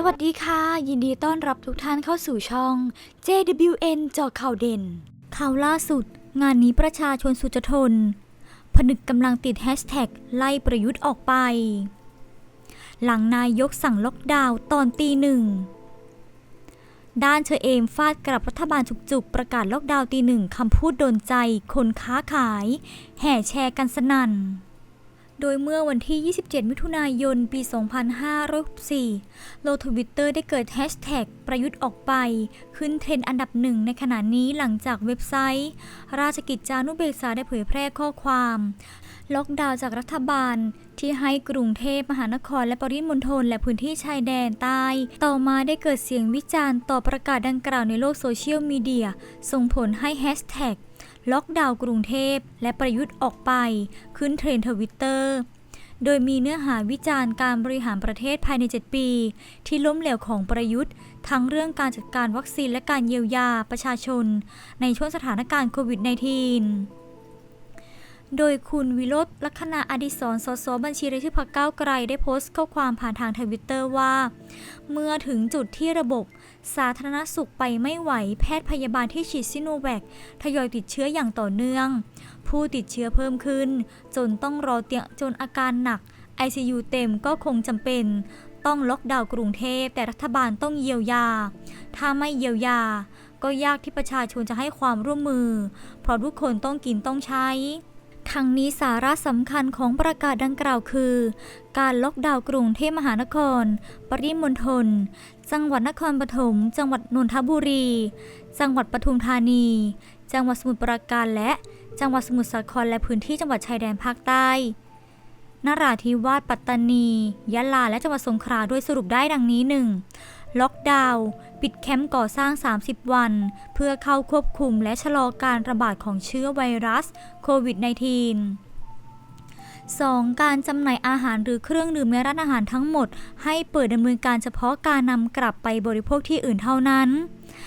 สวัสดีค่ะ ยินดีต้อนรับทุกท่านเข้าสู่ช่อง JWN เจอข่าวเด่น ข่าวล่าสุด งานนี้ประชาชนสุจทน ผนึกกำลังติดแฮชแท็กไล่ประยุทธ์ออกไป หลังนายกสั่งล็อกดาวน์ตอนตีหนึ่ง ด้านเชอเอมฟาดกลับรัฐบาลจุกๆ ประกาศล็อกดาวน์ตีหนึ่งคำพูดโดนใจ คนค้าขาย แห่แชร์กันสนั่น โดยเมื่อวันที่ 27 มิถุนายน ปี 2564 โลทวิตเตอร์ได้เกิดแฮชแท็กประยุทธ์ออกไป ขึ้นเทรนด์อันดับหนึ่งในขณะนี้หลังจากเว็บไซต์ ราชกิจจานุเบกษาได้เผยแพร่ข้อความ ล็อกดาวน์จากรัฐบาลที่ให้กรุงเทพมหานครและปริมณฑลและพื้นที่ชายแดนใต้ ต่อมาได้เกิดเสียงวิจารณ์ต่อประกาศดังกล่าวในโลกโซเชียลมีเดีย ส่งผลให้แฮชแท็ก ล็อกดาวน์กรุงเทพ และประยุทธ์ออกไป ขึ้นเทรนทวิตเตอร์ โดยมีเนื้อหาวิจารณ์การบริหารประเทศภายใน 7 ปี ที่ล้มเหลวของประยุทธ์ ทั้งเรื่องการจัดการวัคซีนและการเยียวยาประชาชน ในช่วงสถานการณ์โควิด -19 โดยคุณวิโรธลักษณะอดิศรสสบัญชีรายชื่อพรรคก้าวไกลได้โพสต์ข้อความผ่านทางทวิตเตอร์ว่า เมื่อถึงจุดที่ระบบ สาธารณสุขไปไม่ไหว แพทย์พยาบาลที่ฉีดซิโนแวคทยอยติดเชื้ออย่างต่อเนื่อง ผู้ติดเชื้อเพิ่มขึ้น จนต้องรอเตียงจนอาการหนัก ICU เต็มก็คงจำเป็น ต้องล็อกดาวน์กรุงเทพแต่รัฐบาลต้องเยียวยา ถ้าไม่เยียวยาก็ยากที่ประชาชนจะให้ความร่วมมือ เพราะทุกคนต้องกินต้องใช้ ทั้งนี้สาระสำคัญของประกาศดังกล่าวคือ การล็อกดาวน์กรุงเทพมหานคร ปริมณฑล จังหวัดนครปฐม จังหวัดนนทบุรี จังหวัดปทุมธานี จังหวัดสมุทรปราการและ จังหวัดสมุทรสาครและพื้นที่จังหวัดชายแดนภาคใต้นราธิวาสปัตตานี ยะลา และจังหวัดสงขลาด้วยสรุปได้ดังนี้ 1. ล็อกดาวน์ปิดแคมป์ก่อสร้าง 30 วัน เพื่อเข้าควบคุมและชะลอการระบาดของเชื้อไวรัสโควิด -19 2. การจำหน่ายอาหารหรือเครื่องดื่มในร้านอาหารทั้งหมด ให้เปิดดำเนินการเฉพาะการนำกลับไปบริโภคที่อื่นเท่านั้น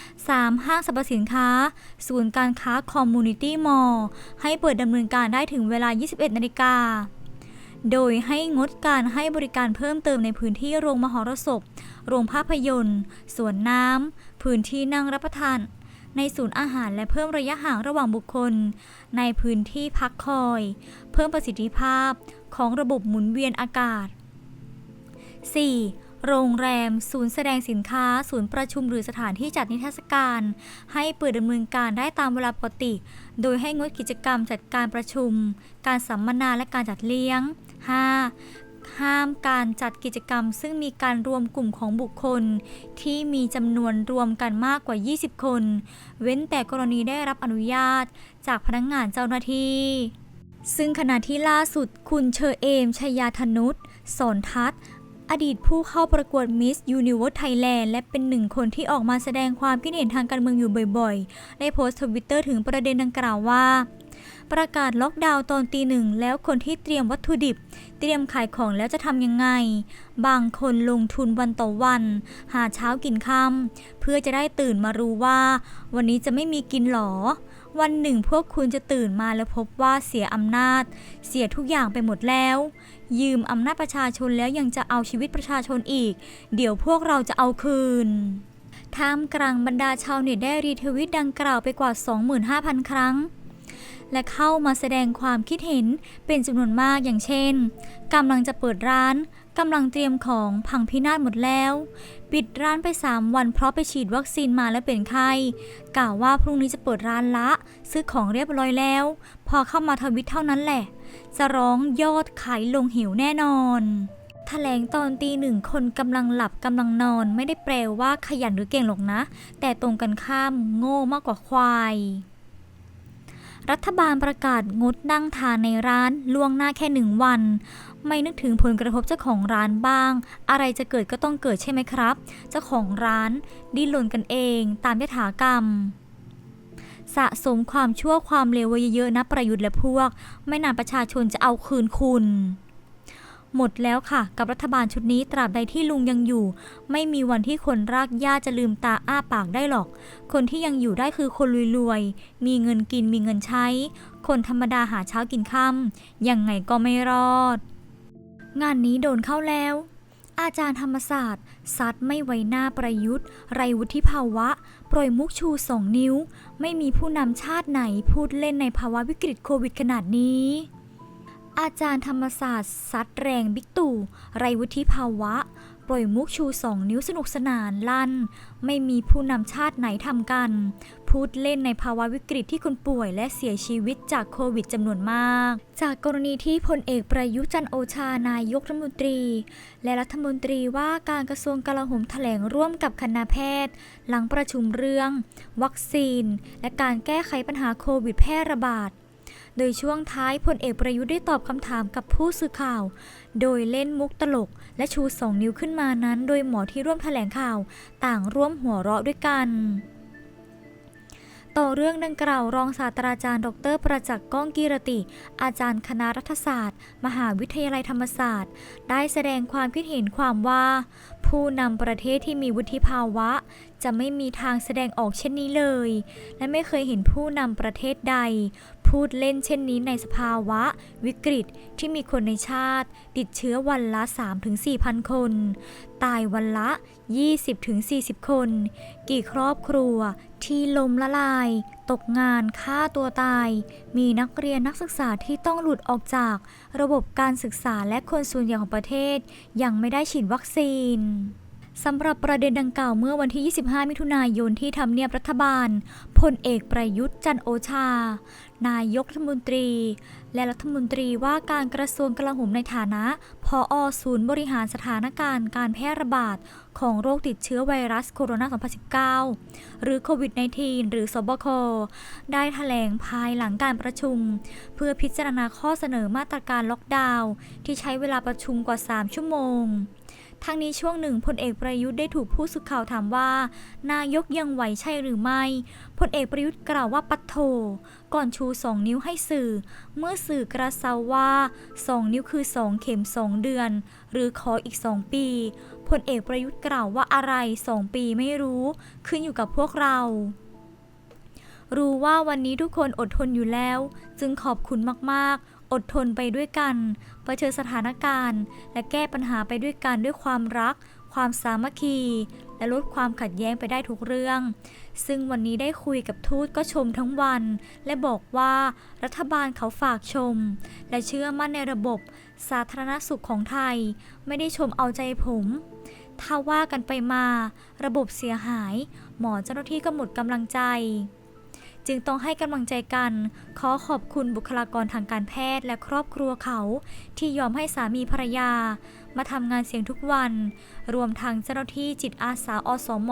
3. ห้างสรรพสินค้า ศูนย์การค้าคอมมูนิตี้มอลล์ให้เปิดดำเนินการได้ถึงเวลา 21 นาฬิกา โดยให้งดการให้บริการเพิ่มเติมในพื้นที่โรงมหรสพ โรงภาพยนตร์สวนน้ำ พื้นที่นั่งรับประทาน ในศูนย์อาหารและเพิ่มระยะห่างระหว่างบุคคล ในพื้นที่พักคอย เพิ่มประสิทธิภาพของระบบหมุนเวียนอากาศ 4. โรงแรม ศูนย์แสดงสินค้า ศูนย์ประชุมหรือสถานที่จัดนิทรรศการ ให้เปิดดำเนินการได้ตามเวลาปกติ โดยให้งดกิจกรรมจัดการประชุม การสัมมนาและการจัดเลี้ยง 5. ห้ามการจัดกิจกรรม ซึ่งมีการรวมกลุ่มของบุคคล ที่มีจำนวนรวมกันมากกว่า 20 คน เว้นแต่กรณีได้รับอนุญาต จากพนักงานเจ้าหน้าที่ ซึ่งขณะที่ล่าสุดคุณเชอเอมชยาธนุษสอนทัศ อดีตผู้เข้าประกวด Miss Universe Thailand และเป็นหนึ่งคนที่ออกมาแสดงความคิดเห็นทางการเมืองอยู่บ่อยๆ ได้โพสต์ทวิตเตอร์ถึงประเด็นดังกล่าวว่า ประกาศล็อกดาวน์ตอนตีหนึ่งแล้วคนที่เตรียมวัตถุดิบ เตรียมขายของแล้วจะทำยังไง บางคนลงทุนวันต่อวัน หาเช้ากินค่ำเพื่อจะได้ตื่นมารู้ว่า วันนี้จะไม่มีกินหรอ วันหนึ่งพวกคุณจะตื่นมาแล้วพบว่าเสียอำนาจ เสียทุกอย่างไปหมดแล้ว ยืมอำนาจประชาชนแล้วยังจะเอาชีวิตประชาชนอีก เดี๋ยวพวกเราจะเอาคืนท่ามกลางบรรดาชาวเน็ตได้รีทวิตดังกล่าวไปกว่า 25,000 ครั้ง และเข้ามาแสดงความคิดเห็นเป็นจำนวนมากอย่างเช่นกำลังจะเปิดร้าน กำลังเตรียมของพังพินาศหมดแล้ว ปิดร้านไป 3 วันเพราะไปฉีดวัคซีนมาแล้วเป็นไข้กล่าวว่าพรุ่งนี้จะเปิดร้านละ ซื้อของเรียบร้อยแล้ว พอเข้ามาทวิตเท่านั้นแหละ จะร้องยอดขายลงหิวแน่นอนแถลงตอนตีหนึ่งคนกำลังหลับกำลังนอน ไม่ได้แปลว่าขยันหรือเก่งหรอกนะ แต่ตรงกันข้ามโง่มากกว่าควาย รัฐบาลประกาศงดนั่งทานในร้านล่วงหน้าแค่หนึ่งวัน ไม่นึกถึงผลกระทบเจ้าของร้านบ้าง อะไรจะเกิดก็ต้องเกิดใช่ไหมครับ เจ้าของร้านดิ้นรนกันเองตามยถากรรม สะสมความชั่วความเลวไว้เยอะๆนะประยุทธ์และพวก ไม่นานประชาชนจะเอาคืนคุณ หมดแล้วค่ะ กับรัฐบาลชุดนี้ตราบใดที่ลุงยังอยู่ ไม่มีวันที่คนรากหญ้าจะลืมตาอ้าปากได้หรอก คนที่ยังอยู่ได้คือคนรวยๆ มีเงินกินมีเงินใช้ คนธรรมดาหาเช้ากินค่ำยังไงก็ไม่รอด งานนี้โดนเข้าแล้ว อาจารย์ธรรมศาสตร์ซัดไม่ไว้หน้าประยุทธ์ ไรวุฒิภาวะ ปล่อยมุกชูสองนิ้ว ไม่มีผู้นำชาติไหนพูดเล่นในภาวะวิกฤตโควิดขนาดนี้ อาจารย์ธรรมศาสตร์ซัดแรงบิ๊กตู่ไรวุฒิภาวะ ปล่อยมุกชูสองนิ้วสนุกสนานลั่น ไม่มีผู้นำชาติไหนทำกัน พูดเล่นในภาวะวิกฤตที่คนป่วยและเสียชีวิตจากโควิดจำนวนมาก จากกรณีที่พลเอกประยุจันโอชานายกรัฐมนตรี และรัฐมนตรีว่าการกระทรวงกลาโหมแถลงร่วมกับคณะแพทย์ หลังประชุมเรื่อง วัคซีน และการแก้ไขปัญหาโควิดแพร่ระบาด โดยช่วงท้ายพลเอกประยุทธ์ได้ตอบคำถามกับผู้สื่อข่าว โดยเล่นมุกตลก และชูสองนิ้วขึ้นมานั้น โดยหมอที่ร่วมแถลงข่าว ต่างร่วมหัวเราะด้วยกันต่อเรื่องดังกล่าวรองศาสตราจารย์ ดร ประจักษ์ก้องกีรติ อาจารย์คณะรัฐศาสตร์ มหาวิทยาลัยธรรมศาสตร์ ได้แสดงความคิดเห็นความว่า ผู้นำประเทศที่มีวุฒิภาวะ จะไม่มีทางแสดงออกเช่นนี้เลย และไม่เคยเห็นผู้นำประเทศใด พูดเล่นเช่นนี้ในสภาวะ วิกฤตที่มีคนในชาติ ติดเชื้อวันละ 3-4,000คน ตายวันละ 20-40 คน กี่ครอบครัวที่ลมละลาย ตกงานฆ่าตัวตาย มีนักเรียนนักศึกษาที่ต้องหลุดออกจาก ระบบการศึกษาและคนส่วนใหญ่ของประเทศ ยังไม่ได้ฉีดวัคซีน สำหรับประเด็นดังกล่าวเมื่อวันที่ 25 มิถุนายนที่ทำเนียบรัฐบาล พลเอกประยุทธ์จันโอชา นายกรัฐมนตรี และรัฐมนตรีว่าการกระทรวงกลาโหมในฐานะ พออศูนย์บริหารสถานการณ์การแพร่ระบาด ของโรคติดเชื้อไวรัสโคโรนา 2019 หรือโควิด -19 หรือสบค ได้แถลงภายหลังการประชุม เพื่อพิจารณาข้อเสนอมาตรการล็อกดาวน์ที่ใช้เวลาประชุมกว่า 3 ชั่วโมง ทั้งนี้ช่วงหนึ่งพลเอกประยุทธ์ได้ถูกผู้สื่อข่าวถามว่า นายกยังไหวใช่หรือไม่พลเอกประยุทธ์กล่าวว่าปัดโถก่อนชูสองนิ้วให้สื่อ เมื่อสื่อกระเซาว่าสองนิ้วคือสองเข็มสองเดือน หรือขออีกสองปีพลเอกประยุทธ์กล่าวว่าอะไรสองปีไม่รู้ ขึ้นอยู่กับพวกเรารู้ว่าวันนี้ทุกคนอดทนอยู่แล้ว จึงขอบคุณมาก ๆ อดทนไปด้วยกันเผชิญสถานการณ์ และแก้ปัญหาไปด้วยกันด้วยความรัก ความสามัคคี และลดความขัดแย้งไปได้ทุกเรื่อง ซึ่งวันนี้ได้คุยกับทูตก็ชมทั้งวัน และบอกว่ารัฐบาลเขาฝากชม และเชื่อมั่นในระบบสาธารณสุขของไทย ไม่ได้ชมเอาใจผมถ้าว่ากันไปมา ระบบเสียหาย หมอเจ้าหน้าที่ก็หมดกำลังใจ จึงต้องให้กำลังใจกัน ขอขอบคุณบุคลากรทางการแพทย์และครอบครัวเขา ที่ยอมให้สามีภรรยา มาทำงานเสียงทุกวัน รวมทั้งเจ้าหน้าที่จิตอาสาอสม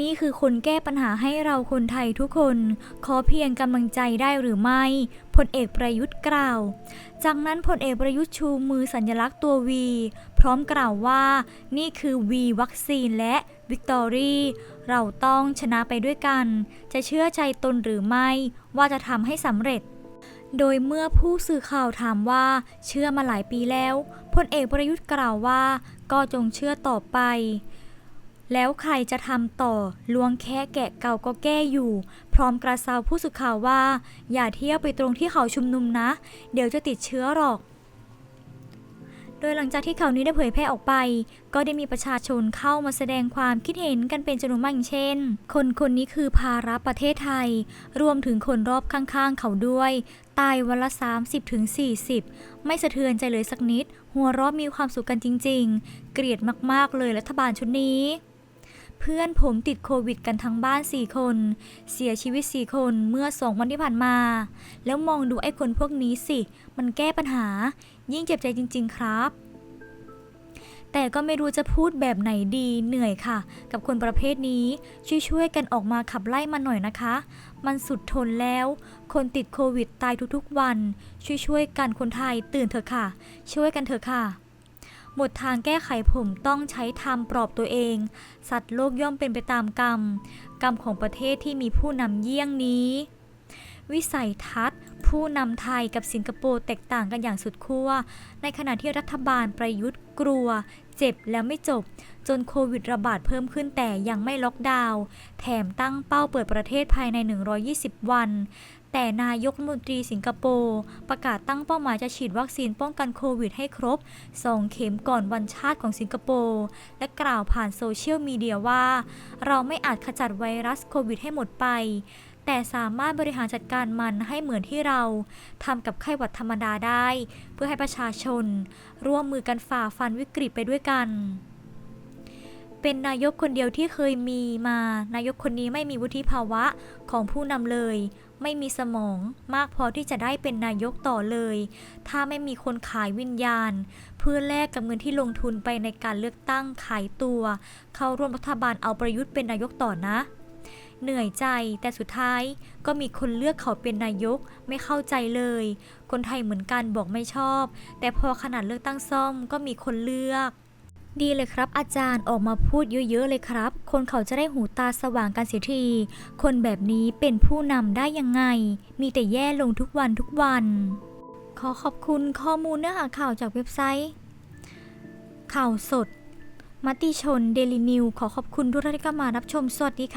นี่คือคนแก้ปัญหาให้เราคนไทยทุกคน ขอเพียงกำลังใจได้หรือไม่พลเอกประยุทธ์กล่าว จากนั้นพลเอกประยุทธ์ชูมือสัญลักษณ์ตัววีพร้อมกล่าวว่า นี่คือวีวัคซีนและวิกตอรี่เราต้องชนะไปด้วยกัน จะเชื่อใจตนหรือไม่ว่าจะทำให้สำเร็จโดยเมื่อผู้สื่อข่าวถามว่าเชื่อมาหลายปีแล้วพลเอกประยุทธ์กล่าวว่า ก็จงเชื่อต่อไป แล้วใครจะทำต่อลวงแค่แกะเก่าก็แก้อยู่ พร้อมกระซาวผู้สื่อข่าวว่า อย่าเที่ยวไปตรงที่เขาชุมนุมนะ เดี๋ยวจะติดเชื้อหรอกโดยหลังจากที่ข่าวนี้ได้เผยแพร่ออกไป ก็ได้มีประชาชนเข้ามาแสดงความคิดเห็นกันเป็นจำนวนมากอย่างเช่น คนคนนี้คือภาระประเทศไทย รวมถึงคนรอบข้างๆ เขาด้วย ตายวันละ 30ถึง40ไม่สะเทือนใจเลยสักนิด หัวเราะมีความสุขกันจริงๆ เกลียดมากๆเลยรัฐบาลชุดนี้ เพื่อนผมติดโควิดกันทั้งบ้าน 4 คน เสียชีวิต 4 คนเมื่อ2วันที่ผ่านมา แล้วมองดูไอ้คนพวกนี้สิ มันแก้ปัญหา ยิ่งเจ็บใจจริง ๆ ครับ แต่ก็ไม่รู้จะพูดแบบไหนดีเหนื่อยค่ะ กับคนประเภทนี้ช่วยๆกันออกมาขับไล่มันหน่อยนะคะ มันสุดทนแล้ว คนติดโควิดตายทุกๆวัน ช่วยๆกันคนไทยตื่นเถอะค่ะ ช่วยกันเถอะค่ะ หมดทางแก้ไขผมต้องใช้ธรรมปลอบตัวเอง สัตว์โลกย่อมเป็นไปตามกรรม กรรมของประเทศที่มีผู้นำเยี่ยงนี้ วิสัยทัศน์ ผู้นำไทยกับสิงคโปร์แตกต่างกันอย่างสุดขั้ว ในขณะที่รัฐบาลประยุทธ์กลัว เจ็บแล้วไม่จบ จนโควิดระบาดเพิ่มขึ้นแต่ยังไม่ล็อกดาวน์ แถมตั้งเป้าเปิดประเทศภายใน 120 วัน แต่นายกรัฐมนตรีสิงคโปร์ประกาศตั้งเป้าหมายจะฉีดวัคซีนป้องกันโควิดให้ครบ 2 เข็มก่อนวันชาติของสิงคโปร์และกล่าวผ่านโซเชียลมีเดียว่า เราไม่อาจขจัดไวรัสโควิดให้หมดไป แต่สามารถบริหารจัดการมันให้เหมือนที่เราทำกับไข้หวัดธรรมดาได้ เพื่อให้ประชาชน ร่วมมือกันฝ่าฟันวิกฤตไปด้วยกันเป็นนายกคนเดียวที่เคยมีมา นายกคนนี้ไม่มีวุฒิภาวะของผู้นำเลย ไม่มีสมองมากพอที่จะได้เป็นนายกต่อเลย ถ้าไม่มีคนขายวิญญาณ เพื่อแลกกับเงินที่ลงทุนไปในการเลือกตั้งขายตัว เข้าร่วมรัฐบาลเอาประยุทธ์เป็นนายกต่อนะ เหนื่อยใจแต่สุดท้ายก็มีคนเลือกเขาเป็นนายกไม่เข้าใจเลย คนไทยเหมือนกันบอกไม่ชอบ แต่พอขนาดเลือกตั้งซ่อมก็มีคนเลือก ดีเลยครับ อาจารย์ออกมาพูดเยอะๆเลยครับ คนเขาจะได้หูตาสว่างกันเสียที คนแบบนี้เป็นผู้นำได้ยังไง มีแต่แย่ลงทุกวันทุกวัน ขอขอบคุณข้อมูลเนื้อหาข่าวจากเว็บไซต์ ข่าวสด มติชนเดลินิวขอขอบคุณทุกท่านที่เข้ามารับชมสวัสดีค่ะ